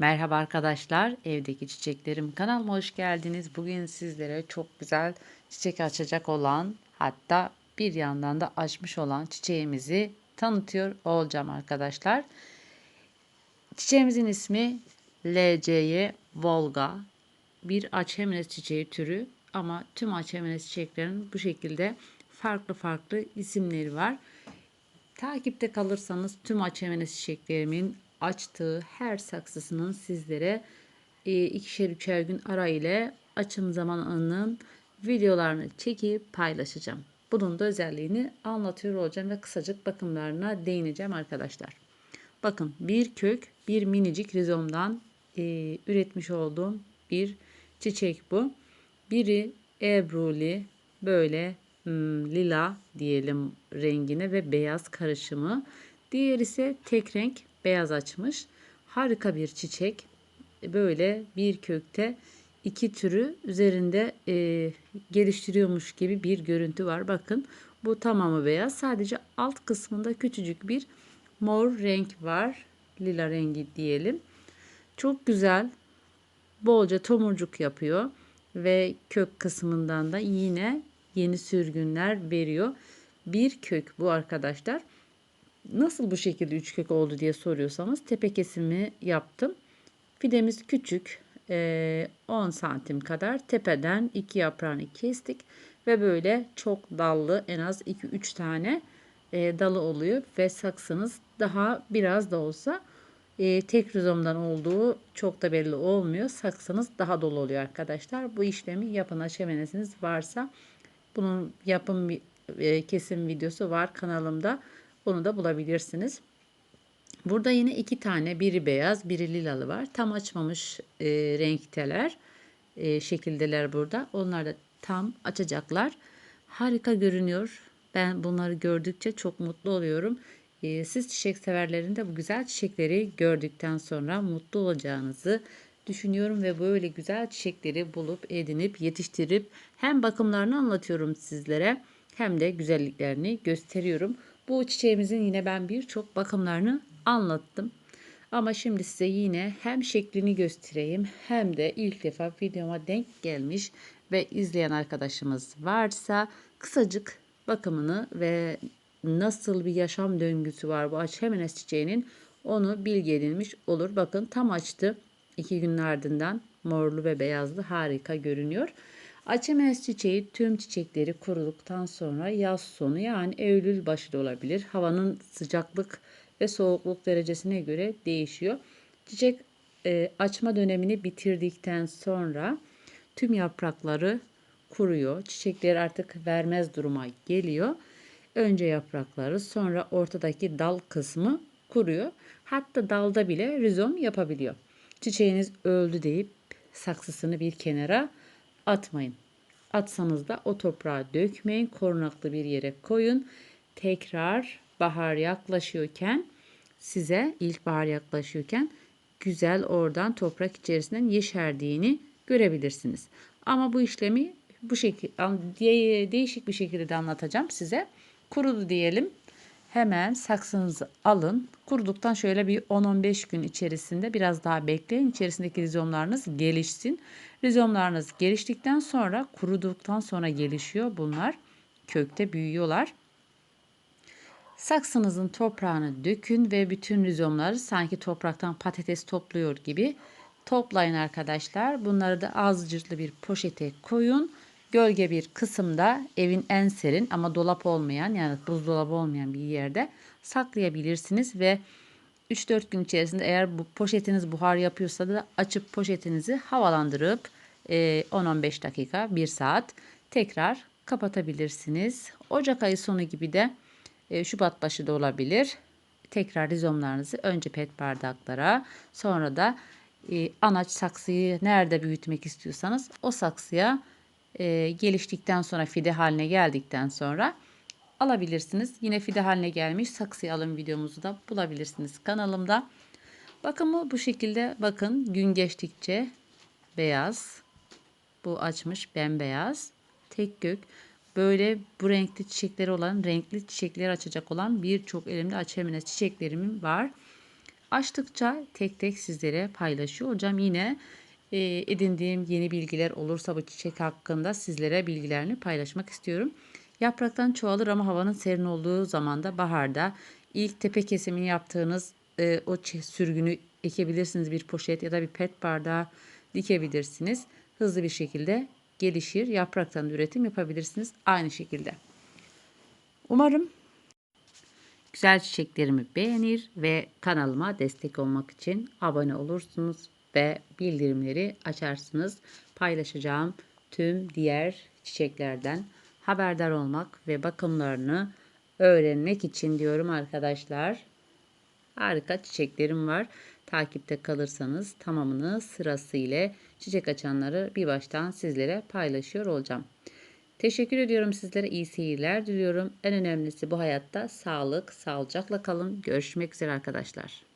Merhaba arkadaşlar, evdeki çiçeklerim kanalıma hoş geldiniz. Bugün sizlere çok güzel çiçek açacak olan, hatta bir yandan da açmış olan çiçeğimizi tanıtıyor olacağım arkadaşlar. Çiçeğimizin ismi LCY Volga. Bir açemines çiçeği türü ama tüm açemines çiçeklerin bu şekilde farklı farklı isimleri var. Takipte kalırsanız tüm açemines çiçeklerimin açtığı her saksısının sizlere e, ikişer üçer gün ara ile açım zamanının videolarını çekip paylaşacağım. Bunun da özelliğini anlatıyor olacağım ve kısacık bakımlarına değineceğim arkadaşlar. Bakın bir kök bir minicik rizomdan e, üretmiş olduğum bir çiçek bu. Biri ebruli böyle hmm, lila diyelim rengine ve beyaz karışımı. Diğer ise tek renk beyaz açmış. Harika bir çiçek. Böyle bir kökte iki türü üzerinde e, geliştiriyormuş gibi bir görüntü var. Bakın bu tamamı beyaz. Sadece alt kısmında küçücük bir mor renk var. Lila rengi diyelim. Çok güzel. Bolca tomurcuk yapıyor ve kök kısmından da yine yeni sürgünler veriyor. Bir kök bu arkadaşlar. Nasıl bu şekilde üç kök oldu diye soruyorsanız tepe kesimi yaptım. Fidemiz küçük 10 santim kadar tepeden iki yaprağını kestik ve böyle çok dallı en az 2-3 tane dalı oluyor ve saksınız daha biraz da olsa tek rizomdan olduğu çok da belli olmuyor. Saksınız daha dolu oluyor arkadaşlar. Bu işlemi yapın aşemenesiniz varsa bunun yapım kesim videosu var kanalımda. Bunu da bulabilirsiniz. Burada yine iki tane biri beyaz biri lilalı var. Tam açmamış e, renkteler. E, şekildeler burada. Onlar da tam açacaklar. Harika görünüyor. Ben bunları gördükçe çok mutlu oluyorum. E, siz çiçek severlerin de bu güzel çiçekleri gördükten sonra mutlu olacağınızı düşünüyorum ve böyle güzel çiçekleri bulup edinip yetiştirip hem bakımlarını anlatıyorum sizlere hem de güzelliklerini gösteriyorum. Bu çiçeğimizin yine ben birçok bakımlarını anlattım. Ama şimdi size yine hem şeklini göstereyim hem de ilk defa videoma denk gelmiş ve izleyen arkadaşımız varsa kısacık bakımını ve nasıl bir yaşam döngüsü var bu açhemenes çiçeğinin onu bilgi edilmiş olur. Bakın tam açtı. iki günün ardından morlu ve beyazlı harika görünüyor. Açemez çiçeği tüm çiçekleri kuruduktan sonra yaz sonu yani Eylül başı da olabilir. Havanın sıcaklık ve soğukluk derecesine göre değişiyor. Çiçek e, açma dönemini bitirdikten sonra tüm yaprakları kuruyor. Çiçekleri artık vermez duruma geliyor. Önce yaprakları sonra ortadaki dal kısmı kuruyor. Hatta dalda bile rizom yapabiliyor. Çiçeğiniz öldü deyip saksısını bir kenara atmayın. Atsanız da o toprağa dökmeyin. Korunaklı bir yere koyun. Tekrar bahar yaklaşıyorken size ilkbahar yaklaşıyorken güzel oradan toprak içerisinden yeşerdiğini görebilirsiniz. Ama bu işlemi bu şekilde değişik bir şekilde de anlatacağım size. Kurudu diyelim. Hemen saksınızı alın. Kuruduktan şöyle bir 10-15 gün içerisinde biraz daha bekleyin. İçerisindeki rizomlarınız gelişsin. Rizomlarınız geliştikten sonra kuruduktan sonra gelişiyor bunlar. Kökte büyüyorlar. Saksınızın toprağını dökün ve bütün rizomları sanki topraktan patates topluyor gibi toplayın arkadaşlar. Bunları da azıcıklı bir poşete koyun. Gölge bir kısımda evin en serin ama dolap olmayan yani buzdolabı olmayan bir yerde saklayabilirsiniz ve 3-4 gün içerisinde eğer bu poşetiniz buhar yapıyorsa da açıp poşetinizi havalandırıp 10-15 e, dakika 1 saat tekrar kapatabilirsiniz. Ocak ayı sonu gibi de e, Şubat başı da olabilir. Tekrar rizomlarınızı önce pet bardaklara sonra da e, anaç saksıyı nerede büyütmek istiyorsanız o saksıya geliştikten sonra fide haline geldikten sonra alabilirsiniz. Yine fide haline gelmiş saksıyı alın videomuzu da bulabilirsiniz kanalımda. Bakımı bu şekilde bakın gün geçtikçe beyaz. Bu açmış bembeyaz. Tek gök. Böyle bu renkli çiçekleri olan, renkli çiçekleri açacak olan birçok elimde açemine çiçeklerim var. açtıkça tek tek sizlere paylaşıyor olacağım. Yine e, edindiğim yeni bilgiler olursa bu çiçek hakkında sizlere bilgilerini paylaşmak istiyorum. Yapraktan çoğalır ama havanın serin olduğu zaman da baharda ilk tepe kesimini yaptığınız e, o sürgünü ekebilirsiniz bir poşet ya da bir pet bardağı dikebilirsiniz. Hızlı bir şekilde gelişir. Yapraktan üretim yapabilirsiniz aynı şekilde. Umarım güzel çiçeklerimi beğenir ve kanalıma destek olmak için abone olursunuz ve bildirimleri açarsınız. Paylaşacağım tüm diğer çiçeklerden haberdar olmak ve bakımlarını öğrenmek için diyorum arkadaşlar. Harika çiçeklerim var. Takipte kalırsanız tamamını sırasıyla çiçek açanları bir baştan sizlere paylaşıyor olacağım. Teşekkür ediyorum sizlere. iyi seyirler diliyorum. En önemlisi bu hayatta sağlık, sağlıcakla kalın. Görüşmek üzere arkadaşlar.